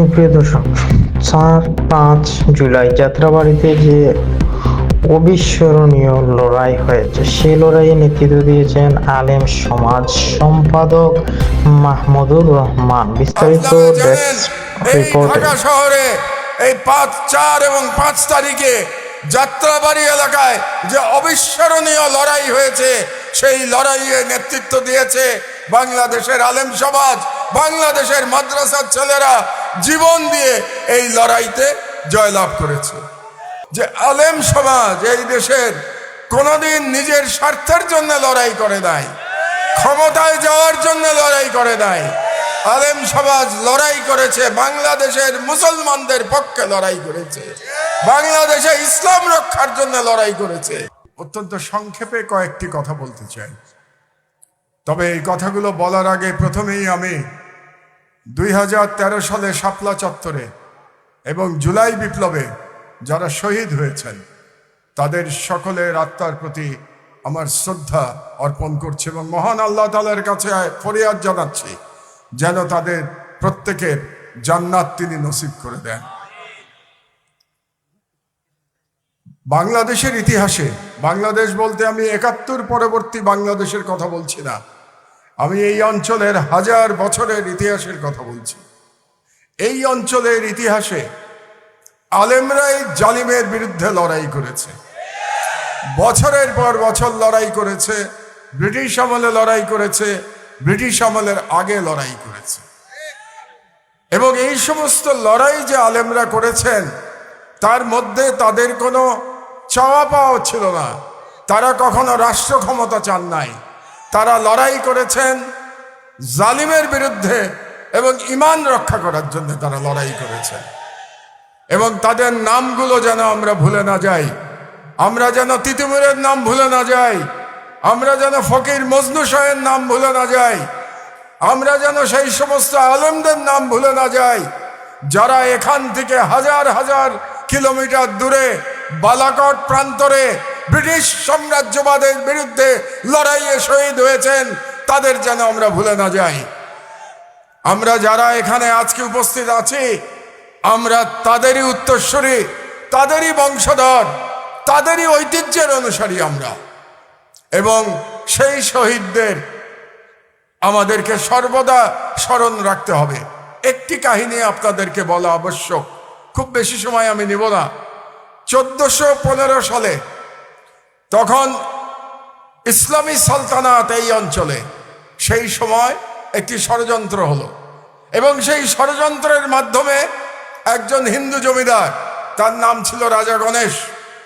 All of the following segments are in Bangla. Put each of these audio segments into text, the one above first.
সুপ্রিয় দর্শক চার পাঁচ জুলাই যাত্রাবাড়িতে যে অবিস্মরণীয় লড়াই হয়েছে সেই লড়াইয়ে নেতৃত্ব দিয়েছেন আলেম সমাজ সম্পাদক মাহমুদুর রহমান। বিস্তারিত ঢাকা শহরে এই পাঁচ চার এবং পাঁচ তারিখে যাত্রাবাড়ি এলাকায় যে অবিস্মরণীয় লড়াই হয়েছে সেই লড়াইয়ে নেতৃত্ব দিয়েছে বাংলাদেশের আলেম সমাজ বাংলাদেশের মাদ্রাসার ছেলেরা। জীবন দিয়ে এই লড়াইতে জয়লাভ করেছে। যে আলেম সমাজ এই দেশের কোনোদিন নিজের স্বার্থের জন্য লড়াই করে নাই, ক্ষমতায় যাওয়ার জন্য লড়াই করে নাই, আলেম সমাজ লড়াই করেছে, বাংলাদেশের মুসলমানদের পক্ষে লড়াই করেছে, বাংলাদেশে ইসলাম রক্ষার জন্য লড়াই করেছে। অত্যন্ত সংক্ষেপে কয়েকটি কথা বলতে চাই। তবে এই কথাগুলো বলার আগে প্রথমেই আমি দুই হাজার তেরো সালে শাপলা চত্বরে এবং জুলাই বিপ্লবে যারা শহীদ হয়েছেন, তাদের সকলের আত্মার প্রতি আমার শ্রদ্ধা অর্পণ করছি এবং মহান আল্লাহ তালার কাছে ফরিয়াদ জানাচ্ছি, যেন তাদের প্রত্যেকের জান্নাত তিনি নসিব করে দেন। বাংলাদেশের ইতিহাসে, বাংলাদেশ বলতে আমি একাত্তর পরবর্তী বাংলাদেশের কথা বলছি না আমি এই অঞ্চলের হাজার বছরের ইতিহাসের কথা বলছি। এই অঞ্চলের ইতিহাসে আলেমরাই জালিমের বিরুদ্ধে লড়াই করেছে। বছরের পর বছর লড়াই করেছে, ব্রিটিশ আমলে লড়াই করেছে, ব্রিটিশ আমলের আগে লড়াই করেছে। এবং এই সমস্ত লড়াই যে আলেমরা করেছেন, তার মধ্যে তাদের কোনো চাওয়া পাওয়া ছিল না। তারা কখনো রাষ্ট্র ক্ষমতা চান নাই। তারা লড়াই করেছেন জালিমের বিরুদ্ধে এবং ইমান রক্ষা করার জন্য তারা লড়াই করেছেন। এবং তাদের নামগুলো যেন আমরা ভুলে না যাই। আমরা যেন তিতুমিরের নাম ভুলে না যাই। আমরা যেন ফকির মজনু শাহের নাম ভুলে না যাই। আমরা যেন সেই সমস্ত আলেমদের নাম ভুলে না যাই, যারা এখান থেকে হাজার হাজার কিলোমিটার দূরে বালাকট প্রান্তরে ব্রিটিশ সাম্রাজ্যবাদের বিরুদ্ধে লড়াইয়ে শহীদ হয়েছেন, তাদের যেন আমরা ভুলে না যাই। আমরা যারা এখানে আজকে উপস্থিত আছি, আমরা তাদেরই উত্তরস্বরী তাদেরই বংশধর, তাদেরই ঐতিহ্যের অনুসারী আমরা। এবং সেই শহীদদের আমাদেরকে সর্বদা স্মরণ রাখতে হবে। একটি কাহিনী আপনাদেরকে বলা আবশ্যক। খুব বেশি সময় আমি নেব না। চোদ্দশো সালে তখন ইসলামী সালতানাত এই অঞ্চলে সেই সময় একটি ষড়যন্ত্র হলো। এবং সেই ষড়যন্ত্রের মাধ্যমে একজন হিন্দু জমিদার, তার নাম ছিল রাজা গণেশ।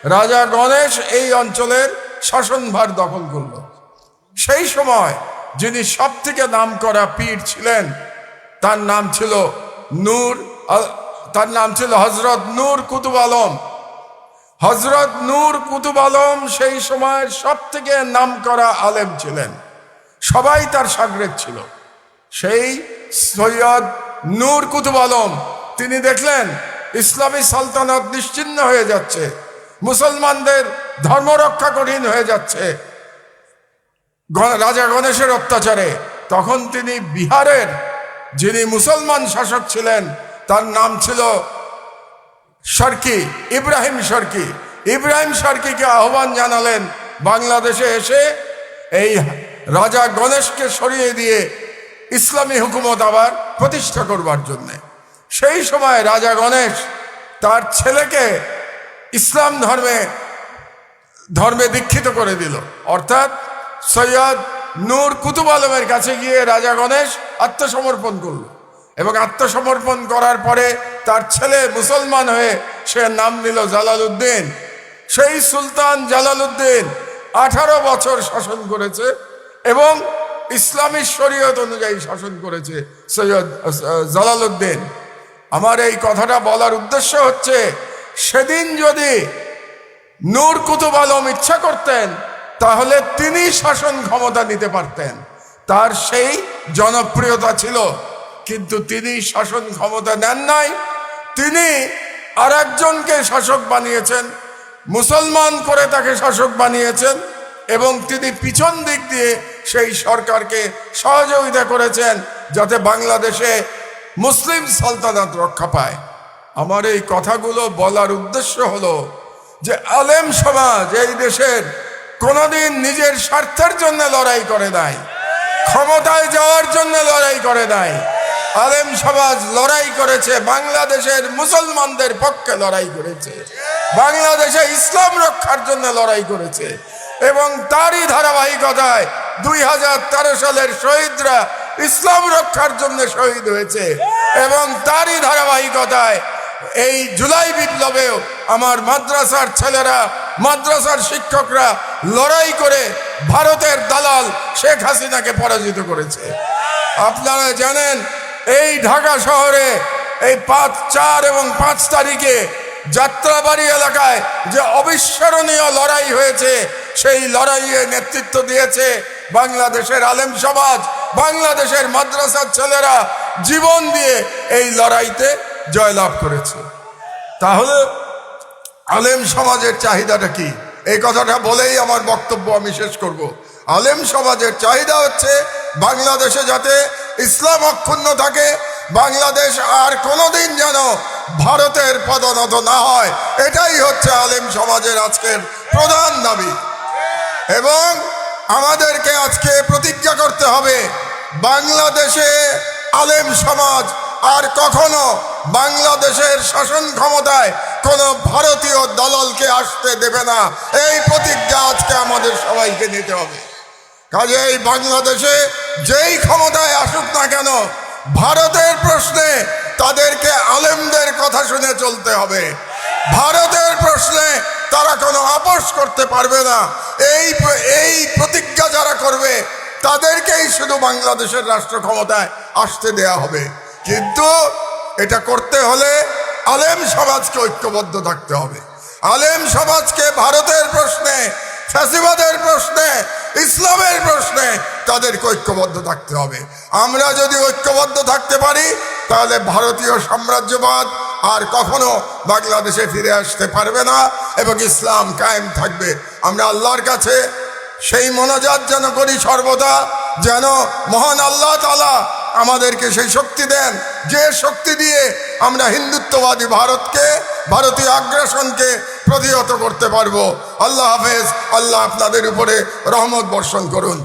রাজা গণেশ এই অঞ্চলের শাসনভার দখল করল। সেই সময় যিনি সব থেকে নাম করা পীর ছিলেন, তার নাম ছিল নূর তার নাম ছিল হজরত নূর কুতুব আলম। হজরত নূর কুতুব আলম সেই সময়ের সব থেকে নাম করা আলেম ছিলেন। সবাই তার সাগরেদ ছিল। সেই সৈয়দ নূর কুতুব আলম, তিনি দেখলেন ইসলামী সালতানাত নিশ্চিন্ন হয়ে যাচ্ছে। মুসলমানদের ধর্ম রক্ষা কঠিন হয়ে যাচ্ছে। রাজা গণেশের অত্যাচারে। তখন তিনি বিহারের যিনি মুসলমান শাসক ছিলেন, তার নাম ছিল সরকি, ইব্রাহিম সরকি। ইব্রাহিম সরকিকে আহ্বান জানালেন, বাংলাদেশে এসে এই রাজা গণেশকে সরিয়ে দিয়ে ইসলামী হুকুমত আবার প্রতিষ্ঠা করবার জন্য। সেই সময় রাজা গণেশ তার ছেলেকে ইসলাম ধর্মে ধর্মে দীক্ষিত করে দিল। অর্থাৎ সৈয়দ নূর কুতুব আলমের কাছে গিয়ে রাজা গণেশ আত্মসমর্পণ করল। এবং আত্মসমর্পণ করার পরে তার ছেলে মুসলমান হয়ে সে নাম নিল জালালউদ্দিন। সেই সুলতান জালালউদ্দিন আঠারো বছর শাসন করেছে এবং ইসলামী শরীয়ত অনুযায়ী শাসন করেছে সৈয়দ জালালউদ্দিন। আমার এই কথাটা বলার উদ্দেশ্য হচ্ছে, সেদিন যদি নূর কুতুব আলম ইচ্ছা করতেন, তাহলে তিনি শাসন ক্ষমতা নিতে পারতেন। তার সেই জনপ্রিয়তা ছিল। কিন্তু তিনি শাসন ক্ষমতা নেন নাই। তিনি আর একজনকে শাসক বানিয়েছেন, মুসলমান করে তাকে শাসক বানিয়েছেন এবং তিনি পিছন দিক দিয়ে সেই সরকারকে সহযোগিতা করেছেন যাতে বাংলাদেশে মুসলিম সালতানাত রক্ষা পায়। আমার এই কথাগুলো বলার উদ্দেশ্য হলো যে আলেম সমাজ এই দেশের কোনোদিন নিজের স্বার্থের জন্য লড়াই করে নাই, ক্ষমতায় যাওয়ার জন্য লড়াই করে নাই। আলেম সমাজ লড়াই করেছে, বাংলাদেশের মুসলমানদের পক্ষে লড়াই করেছে, বাংলাদেশে ইসলাম রক্ষার জন্য লড়াই করেছে এবং তারই ধারাবাহিকতায় দুই হাজার তেরো সালের শহীদরা ইসলাম রক্ষার জন্য শহীদ হয়েছে এবং তারই ধারাবাহিকতায় এই জুলাই বিপ্লবেও আমার মাদ্রাসার ছেলেরা, মাদ্রাসার শিক্ষকরা লড়াই করে ভারতের দালাল শেখ হাসিনাকে পরাজিত করেছে। আপনারা জানেন এই ঢাকা শহরে এই পাঁচ, চার এবং পাঁচ তারিখে যাত্রাবাড়ি এলাকায় যে অবিস্মরণীয় লড়াই হয়েছে, সেই লড়াইয়ে নেতৃত্ব দিয়েছে বাংলাদেশের আলেম সমাজ, বাংলাদেশের মাদ্রাসার ছেলেরা জীবন দিয়ে এই লড়াইতে জয়লাভ করেছে। তাহলে আলেম সমাজের চাহিদাটা কি? এই কথাটা বলেই আমার বক্তব্য আমি শেষ করব। আলেম সমাজের চাহিদা হচ্ছে বাংলাদেশে যাতে ইসলাম অক্ষুণ্ণ থাকে, বাংলাদেশ আর কোনোদিন যেন ভারতের পদনত না হয়। এটাই হচ্ছে আলেম সমাজের আজকের প্রধান দাবি। এবং আমাদেরকে আজকে প্রতিজ্ঞা করতে হবে, বাংলাদেশে আলেম সমাজ আর কখনো বাংলাদেশের শাসন ক্ষমতায় কোনো ভারতীয় দললকে আসতে দেবে না। এই প্রতিজ্ঞা আজকে আমাদের সবাইকে নিতে হবে। কাজেই বাংলাদেশে যেই ক্ষমতায় আসুক না কেন, ভারতের প্রশ্নে তাদেরকে আলেমদের কথা শুনে চলতে হবে। ভারতের প্রশ্নে তারা কোনো আপোষ করতে পারবে না। এই এই প্রতিজ্ঞা যারা করবে, তাদেরকেই শুধু বাংলাদেশের রাষ্ট্র ক্ষমতায় আসতে দেয়া হবে। কিন্তু এটা করতে হলে আলেম সমাজকে ঐক্যবদ্ধ থাকতে হবে। আলেম সমাজকে ভারতের প্রশ্নে, ফ্যাসিবাদের প্রশ্নে ইসলামের প্রশ্নে তাদেরকে ঐক্যবদ্ধ থাকতে হবে। আমরা যদি ঐক্যবদ্ধ থাকতে পারি, তাহলে ভারতীয় সাম্রাজ্যবাদ আর কখনো বাংলাদেশে ফিরে আসতে পারবে না এবং ইসলাম কায়েম থাকবে। আমরা আল্লাহর কাছে সেই মনোজাত যেন করি সর্বদা, যেন মহান আল্লাহ তালা আমাদেরকে সেই শক্তি দেন। যে শক্তি দিয়ে আমরা হিন্দুত্ববাদী ভারতকে ভারতীয় আগ্রাসনকে প্রতিহত করতে পারব। আল্লাহ হাফেজ আল্লাহ আপনাদের উপরে রহমত বর্ষণ করুন।